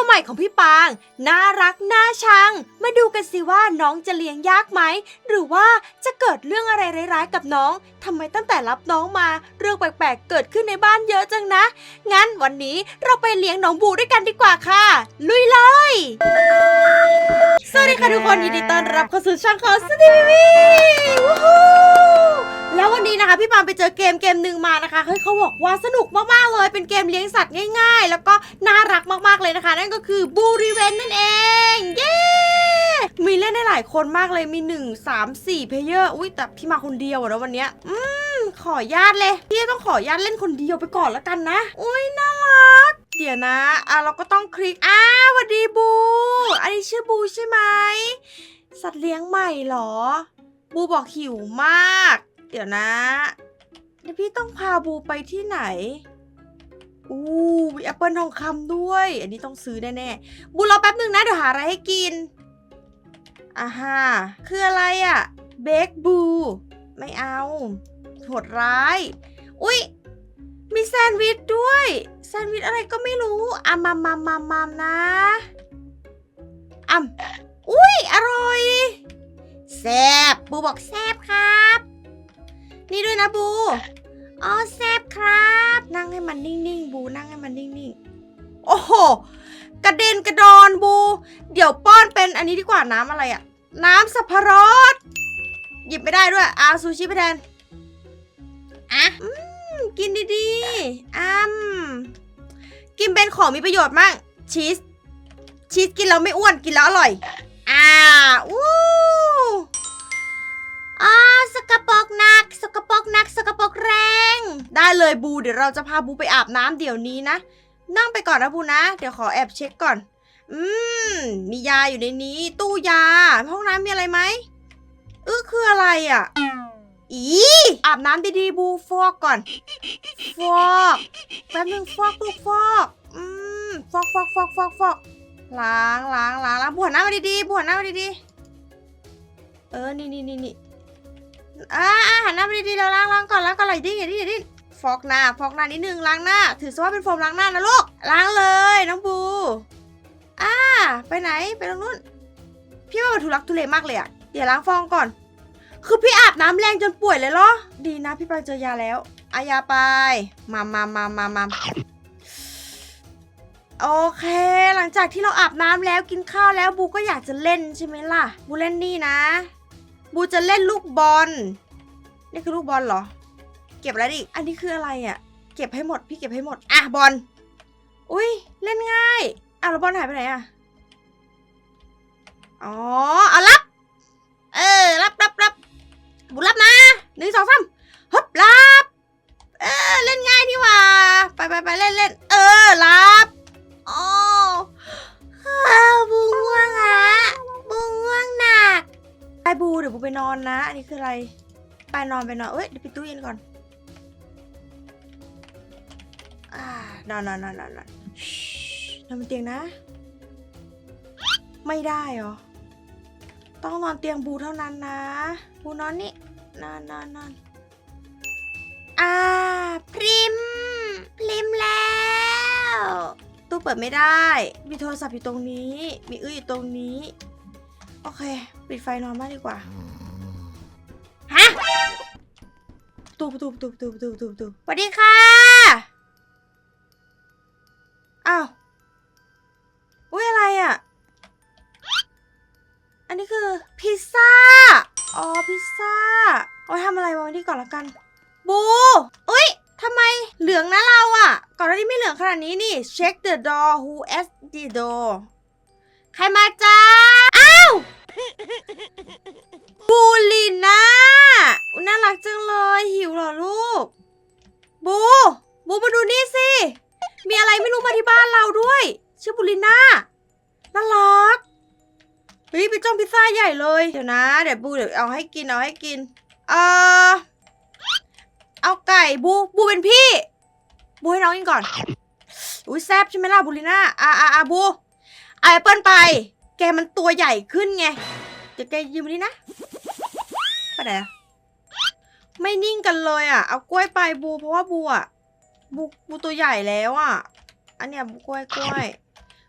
ตัวใหม่ของพี่ปาง น่ารักน่าชัง มาดูกันสิว่าน้องจะเลี้ยงยากไหม หรือว่าจะเกิดเรื่องอะไรร้ายๆกับน้องทำไมตั้งแต่รับน้องมาเรื่องแปลกๆเกิดขึ้นในบ้านเยอะจังนะ งั้นวันนี้เราไปเลี้ยงน้องบูด้วยกันดีกว่าค่ะ ลุยเลย สวัสดีค่ะทุกคนยินดีต้อนรับเข้าสู่ช่องของสตีวีวู้ฮู้ แล้ววันนี้นะคะพี่ปามไปเจอเกมเกมหนึ่งมานะคะเฮ้ยเขาบอกว่าสนุกมากๆเลย เป็นเกมเลี้ยงสัตว์ง่าย ๆ แล้วก็น่ารักมากๆเลยนะคะ นั่นก็คือบูริเวนนั่นเอง เย้มีเล่นได้หลายคนมากเลยมี 1 3 4เพลเยอร์อุ้ยแต่พี่มาคนเดียวนะวันเนี้ยอืมขอญาตเลยพี่ต้องขอญาตเล่นคนเดียวไปก่อนแล้วกันนะอุ้ยน่ารักเดี๋ยวนะอะเราก็ต้องคลิกอ้าวสวัสดีบู อันนี้ชื่อบูใช่ไหมสัตว์เลี้ยงใหม่เหรอ บูบอกหิวมาก เดี๋ยวนะเดี๋ยวพี่ต้องพาบูไปที่ไหน อู้มีแอปเปิลทองคำด้วย อันนี้ต้องซื้อแน่ๆ บูรอแป๊บหนึ่งนะ เดี๋ยวหาอะไรให้กินอ่าฮะคืออะไรอะ่ะ เบคบู ไม่เอา โหดร้าย อุ๊ย มีแซนด์วิชด้วย แซนด์วิชอะไรก็ไม่รู้อะมามามามามนะอ่ำอุ้ย อร่อย แซบบูบอกแซบครับ นี่ด้วยนะบู อ๋อแซบครับ นั่งให้มันนิ่งๆบูนั่งให้มันนิ่งๆ โอ้โห กระเด็นกระดอนบู เดี๋ยวป้อนเป็นอันนี้ดีกว่าน้ำอะไรอะน้ำสับปะรด หยิบไม่ได้ด้วยอาซูชิไปแทน อะอืมกินดีๆอ้ำกินเป็นของมีประโยชน์มากชีส ชีสกินแล้วไม่อ้วนกินแล้วอร่อย อ่า อู้อ่าสก ปรกหนัก สกปรกหนัก สกปรกแรง ได้เลยบูเดี๋ยวเราจะพาบูไปอาบน้ำเดี๋ยวนี้นะ นั่งไปก่อนนะบูนะ เดี๋ยวขอแอบเช็คก่อน อืม มียาอยู่ในนี้ ตู้ยา ห้องน้ำมีอะไรไหมเออคืออะไรอะ อีอาบน้ำดีๆบูฟอกก่อน ฟอกแป๊บนึงฟอกลูกฟอก อืม ฟอกฟอกฟอกฟอกฟอกล้างล้างล้างล้างบวนหน้ามาดีๆบวนหน้ามาดีๆเออ นี่นี่นี่นี่ อ่าอ่าหันหน้ามาดีๆแล้วล้างล้างก่อนล้างก่อนไหลดิ้งอย่าดิ้งอย่าดิ้งฟอกหน้าฟอกหน้านิดนึงล้างหน้า ถือซะว่าเป็นโฟมล้างหน้านะลูกล้างเลยน้องบูอ่าไปไหนไปตรงนู้นพี่ว่ามันทุลักทุเลมากเลยอะเดี๋ยวล้างฟองก่อน คือพี่อาบน้ำแรงจนป่วยเลยเหรอดีนะพี่ปางเจอยาแล้วอายาไปมามามามามาโอเค หลังจากที่เราอาบน้ำแล้วกินข้าวแล้วบูก็อยากจะเล่นใช่ไหมล่ะบูเล่นนี่นะ บูจะเล่นลูกบอล นี่คือลูกบอลเหรอ เก็บแล้วดิ อันนี้คืออะไรอะ่ะ เก็บให้หมด พี่เก็บให้หมด อะบอล อุ้ยเล่นง่าย อะแล้วบอลหายไปไหนอะ อ๋อเอารับเอ นะ อันนี้คืออะไร ไปนอนไปนอนเอ้ยเดี๋ยวปิดตู้เย็นก่อน อ่านอนนอนนอนนอนนอนนอนบนเตียงนะ ไม่ได้เหรอ ต้องนอนเตียงบูเท่านั้นนะ บูนอนนี่ นอนนอนนอนอ่า พริม พริมแล้ว ตู้เปิดไม่ได้ มีโทรศัพท์อยู่ตรงนี้ มีอื้ออยู่ตรงนี้ โอเค ปิดไฟนอนมากดีกว่า ประตูประตูประตูประตูประตูประตูประตูสวัสดีค่ะอ้าวอุ้ยอะไรอะ อันนี้คือพิซซ่าอ๋อพิซซ่าเอาไว้ทำอะไรวะวันนี้ก่อนละกัน บูอุ้ยทำไมเหลืองนะเราอะก่อนหน้านี้ไม่เหลืองขนาดนี้นี่ check the door who has the door ใครมาจ้าอ้าว บูลินนะน่ารักจังเลย หิวเหรอลูก บู บูมาดูนี่สิ มีอะไรไม่รู้มาที่บ้านเราด้วย ชื่อบูลิน่าน่ารักเฮ้ยไปจ้องพิซซ่าใหญ่เลย เดี๋ยวนะ เดี๋ยวบูเดี๋ยวเอาให้กินเอาให้กิน เออเอาไก่บูบูเป็นพี่ บูให้น้องกินก่อน อุ้ยแซบใช่ไหมล่ะบูลิน่าอ่าอ่าอาบูเอแอปเปิลไป แกมันตัวใหญ่ขึ้นไง เดี๋ยวแกยืมอันนี้นะไปไหนอะไม่นิ่งกันเลยอะ เอากล้วยไปบูเพราะว่าบูอะบูบูตัวใหญ่แล้วอะ อันเนี้ยบูกล้วยกล้วย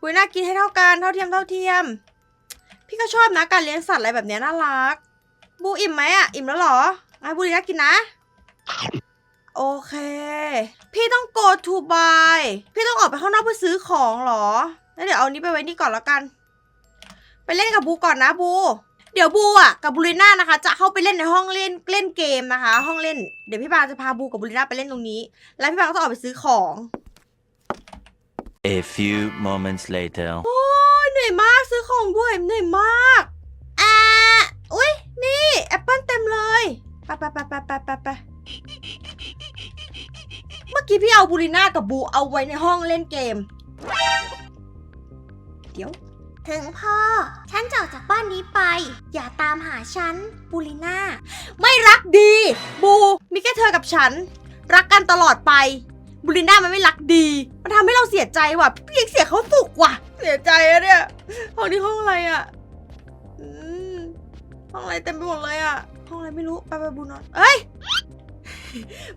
บุรีน่ากินให้เท่ากันเท่าเทียมเท่าเทียม พี่ก็ชอบนะการเลี้ยงสัตว์อะไรแบบเนี้ยน่ารัก บูอิ่มไหมอะ อิ่มแล้วเหรอไอ้บุรีน่ากินนะ โอเค พี่ต้อง go to buy พี่ต้องออกไปข้างนอกเพื่อซื้อของเหรอ แล้วเดี๋ยวเอานี้ไปไว้นี่ก่อนแล้วกัน ไปเล่นกับบูก่อนนะบู เดี๋ยวบูอะกับบูริน่านะคะ จะเข้าไปเล่นในห้องเล่นเล่นเกมนะคะ ห้องเล่นเดี๋ยวพี่ปางจะพาบูกับบูริน่าไปเล่นตรงนี้ แล้วพี่ปางก็ต้องออกไปซื้อของ A few moments later. โอ้ยเหนื่อยมากซื้อของด้วยเหนื่อยมากอ่าอุ้ยนี่แอปเปิลเต็มเลยไปไปไปไปไปไปไปเมื่อกี้พี่เอาบูริน่ากับบูเอาไว้ในห้องเล่นเกม เดี๋ยว ถึงพ่อ ฉันจะออกจากบ้านนี้ไป อย่าตามหาฉันบูริน่า ไม่รักดี บู มีแค่เธอกับฉัน รักกันตลอดไปบูริน่ามันไม่รักดี มันทำให้เราเสียใจว่ะ พี่ยังเสียเขาสุกว่ะ เสียใจอะเนี่ย ห้องนี้ห้องอะไรอะอืมห้องอะไรเต็มไปหมดเลยอะห้องอะไรไม่รู้ ไปไปบูนอน เอ้ย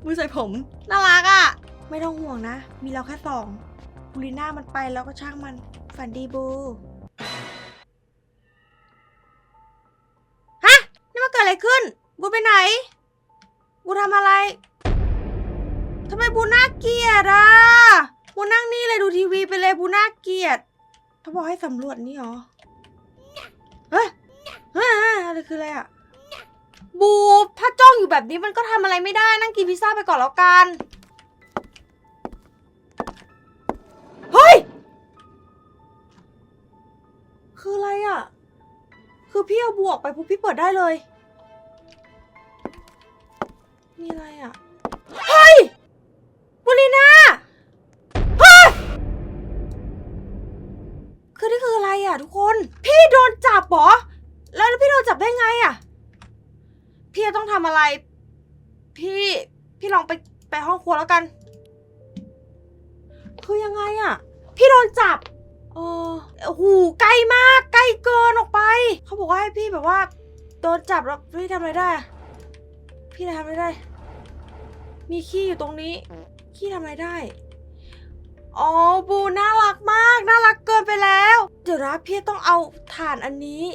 บูใส่ผม น่ารักอะไม่ต้องห่วงนะ มีเราแค่สองบูริน่ามันไปแล้วก็ช่างมัน ฝันดีบู ขึ้น บูไปไหน บูทำอะไรทำไมบูน่าเกลียดอะ บูนั่งนี่เลยดูทีวีไปเลยบูน่าเกลียดเขาบอกให้สำรวจนี่เหรอ เฮ้ยเฮ้ยอะไรคืออะไรอะ บูถ้าจ้องอยู่แบบนี้มันก็ทำอะไรไม่ได้นั่งกินพิซซ่าไปก่อนแล้วกัน เฮ้ย คืออะไรอะ คือพี่เอาบวกไปปุ๊บพี่เปิดได้เลย มีอะไรอะ เฮ้ยบุรีนาเฮ้ย คือนี่คืออะไรอะทุกคน พี่โดนจับเหรอ แล้วพี่โดนจับได้ไงอะ พี่จะต้องทำอะไร พี่ พี่ลองไปไปห้องครัวแล้วกัน คือยังไงอะ พี่โดนจับเออโอ้โหไกลมากไกลเกินออกไป เขาบอกว่าให้พี่แบบว่า โดนจับแล้วพี่ทำอะไรได้อะ พี่ทำอะไรได้ มีขี้อยู่ตรงนี้ ขี้ทำอะไรได้ อ๋อ บูน่ารักมาก น่ารักเกินไปแล้ว เดี๋ยวนะพี่ต้องเอาฐานอันนี้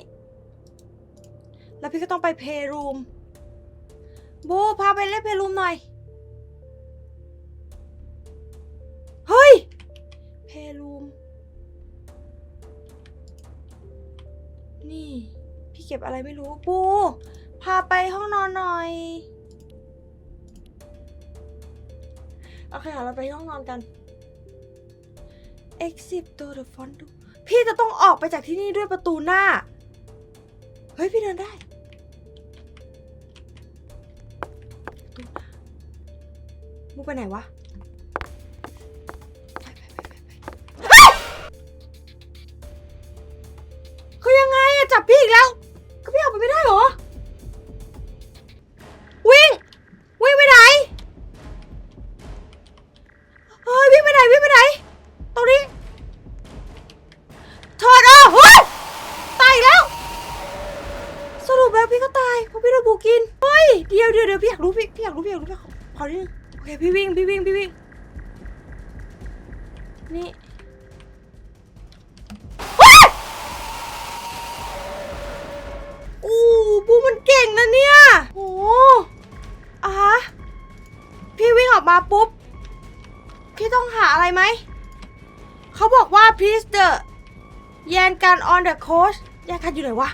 แล้วพี่ก็ต้องไปเพลย์รูม บูพาไปเล่นเพลย์รูมหน่อย เฮ้ย เพลย์รูม นี่ พี่เก็บอะไรไม่รู้ บูาไปห้องนอนหน่อย โอเคค่ะเราไปห้องนอนกัน exit to the front door พี่จะต้องออกไปจากที่นี่ด้วยประตูหน้า เฮ้ย พี่เดินได้ประตูหน้ามุกไปไหนวะ ขอนิดนึงโอเคพี่วิ่งพี่วิ่งพี่วิ่งนี่เฮ้ยอู้บูมันเก่งนะเนี่ยโอ้อะฮะพี่วิ่งออกมาปุ๊บ พี่ต้องหาอะไรไหม เขาบอกว่า please the แยนกัน on the coast แยนกันอยู่ไหนวะ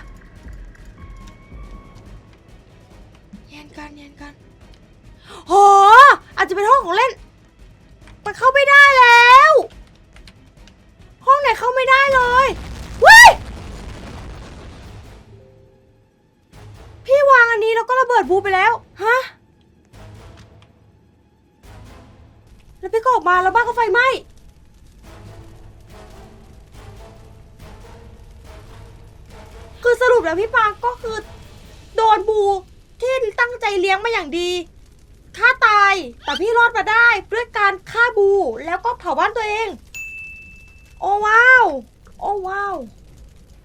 จะเป็นห้องของเล่น มันเข้าไม่ได้แล้ว ห้องไหนเข้าไม่ได้เลยเว้ยพี่วางอันนี้แล้วก็ระเบิดบูไปแล้ว ฮะ แล้วพี่ก็ออกมาแล้วบ้านก็ไฟไหม้คือสรุปแล้วพี่ปางก็คือ โดนบูที่ตั้งใจเลี้ยงมาอย่างดี ฆ่าตาย แต่พี่รอดมาได้ด้วยการฆ่าบูแล้วก็เผาบ้านตัวเอง โอ้ว้าว โอ้ว้าว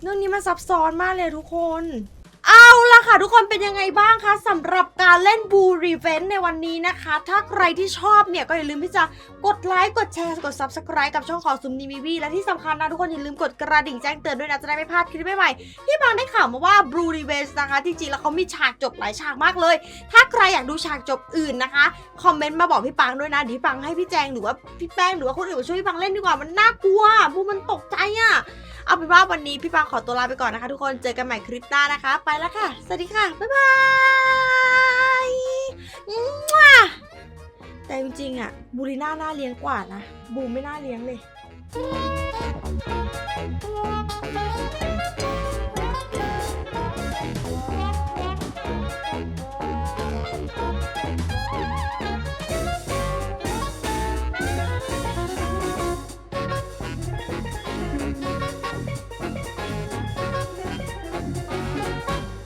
เรื่องนี้มันซับซ้อนมากเลยทุกคน เอา ละละค่ะทุกคนเป็นยังไงบ้างคะสำหรับการเล่นบูรีเวนในวันนี้นะคะ ถ้าใครที่ชอบเนี่ยก็อย่าลืมที่จะกดไลค์กดแชร์กด subscribe กับช่องของซุมนีมีวีและที่สำคัญนะทุกคนอย่าลืมกดกระดิ่งแจ้งเตือนด้วยนะจะได้ไม่พลาดคลิปใหม่ๆพี่บางได้ข่าวมาว่าบูรีเวนนะคะจริงๆแล้วเขามีฉากจบหลายฉากมากเลย ถ้าใครอยากดูฉากจบอื่นนะคะคอมเมนต์มาบอกพี่ปังด้วยนะเดี๋ยวพี่ปังให้พี่แจงหรือว่าพี่แป้งหรือว่าคนอื่นมาช่วยพี่ปังเล่นดีกว่ามันน่ากลัวบูมันตกใจอะเอาเป็นว่าวันนี้พี่ปังขอตัวลาไปก่อนนะคะ ทุกคนเจอกันใหม่คลิปหน้านะคะ ไปแล้วค่ะวัสดีค่ะ บ๊ายบายแต่จริงๆอะบูริน่าน่าเลี้ยงกว่านะ บูไม่น่าเลี้ยงเลย